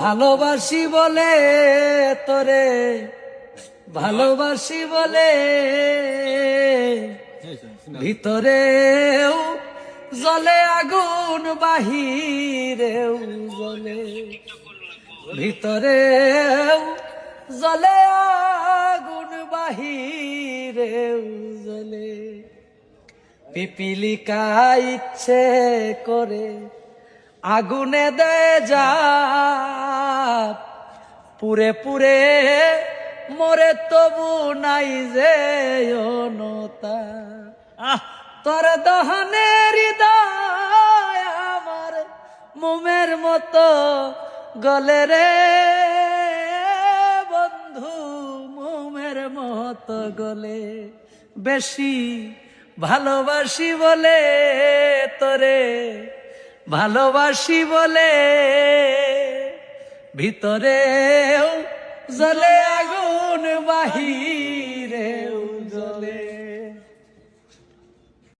ভালোবাসি বলে তোরে, ভালোবাসি বলে ভিতরেও জলে আগুন, বাহিরেও জলে, ভিতরেও জলে আগুন, বাহিরেও জলে। পিপিলিকা ইচ্ছে করে আগুনে দে যা পুরে পুরে মরে তবু নাই যে অনতা। তোর দহনে হৃদয় আমার মোমের মতো গলে রে। বন্ধু, মোমের মতো গলে। বেশি ভালোবাসি বলে তোরে। ভালোবাসি বলে ভিতরেও জলে আগুন বাহির।